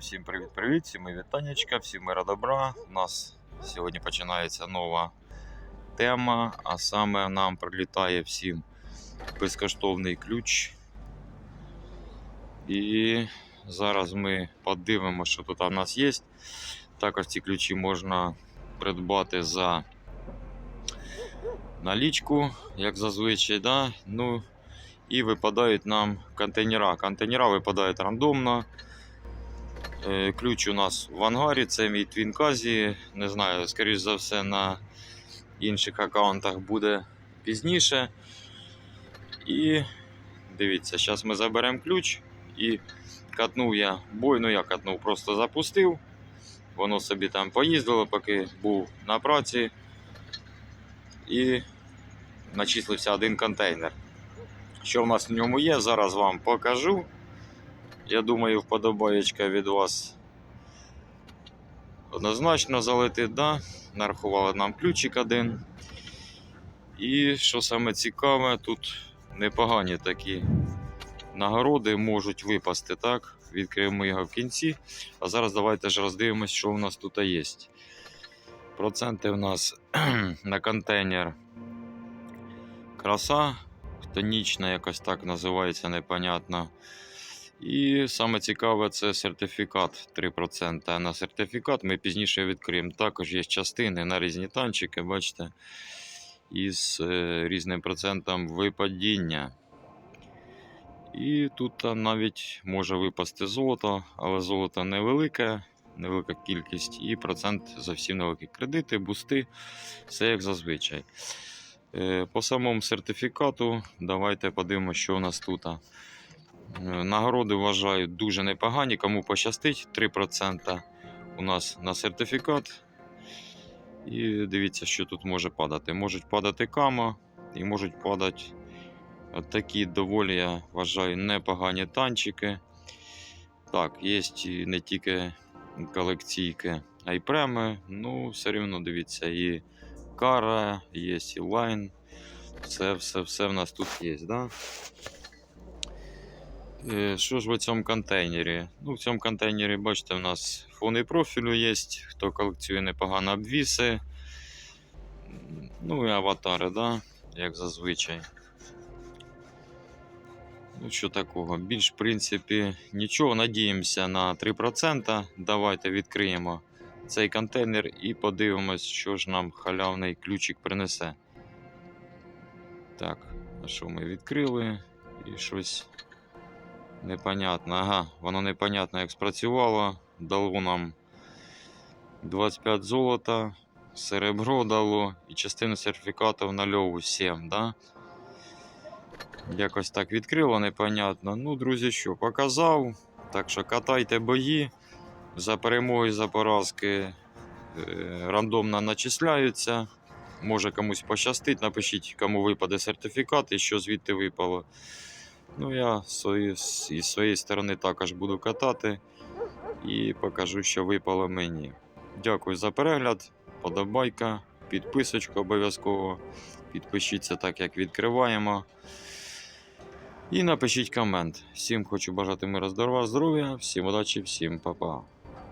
всім привіт-привіт, всім мої вітаннячка, всім мира добра. У нас сьогодні починається нова тема, а саме нам прилітає всім безкоштовний ключ. І зараз ми подивимося, що тут у нас є. Також ці ключі можна придбати за налічку, як зазвичай. Да? Ну, і випадають нам контейнера. Контейнера випадають рандомно. Е, Ключ у нас в ангарі, це мій Твінказі. Не знаю, скоріш за все, на інших аккаунтах буде пізніше. І дивіться, зараз ми заберемо ключ і катнув я бой, ну я катнув, просто запустив. Воно собі там поїздило, поки був на праці. І начислився один контейнер. Що в нас в ньому є, зараз вам покажу. Я думаю, вподобаєчка від вас однозначно залетить, да? нарахували нам ключик один. І що саме цікаве, тут непогані такі нагороди можуть випасти, так? Відкриємо його в кінці. А зараз давайте ж роздивимось, що у нас тут є. Проценти у нас на контейнер краса, тонічна, якось так називається, непонятно. І саме цікаве це сертифікат 3%. На сертифікат ми пізніше відкриємо. Також є частини на різні танчики, бачите, із е, різним процентом випадіння. І тут навіть може випасти золото, але золото невелике, невелика кількість, і процент зовсім невеликий. Кредити, бусти, все як зазвичай. Е, По самому сертифікату, давайте подивимося, що у нас тут. Е, Нагороди вважаю дуже непогані. Кому пощастить 3% у нас на сертифікат. І дивіться, що тут може падати. Можуть падати кама і можуть падати такі доволі, я вважаю, непогані танчики. Так, є не тільки колекційки, а й преми. Ну, все рівно дивіться, і кара, є і лайн. Все, все, все в нас тут є. Да? Е, Що ж в цьому контейнері? Ну, в цьому контейнері, бачите, в нас фони профілю є, хто колекціює непогано обвіси. Ну і аватари, да? як зазвичай. Ну, що такого? Більш, в принципі, нічого. Надіємося на 3%. Давайте відкриємо цей контейнер і подивимось, що ж нам халявний ключик принесе. Так, а що ми відкрили? І щось непонятно. Ага, воно непонятно як спрацювало. Дало нам 25 золота, серебро дало і частину сертифікатів на льову 7, да? Якось так відкрило, непонятно. Ну, друзі, що, показав. Так що катайте бої. За перемоги, за поразки е, рандомно начисляються. Може комусь пощастить, напишіть, кому випаде сертифікат і що звідти випало. Ну, я свої, з із своєї сторони також буду катати і покажу, що випало мені. Дякую за перегляд, подобайка, підписочка обов'язково. Підпишіться так, як відкриваємо. І напишіть комент. Всім хочу бажати миру, здоров'я, здоров'я, всім удачі, всім па-па.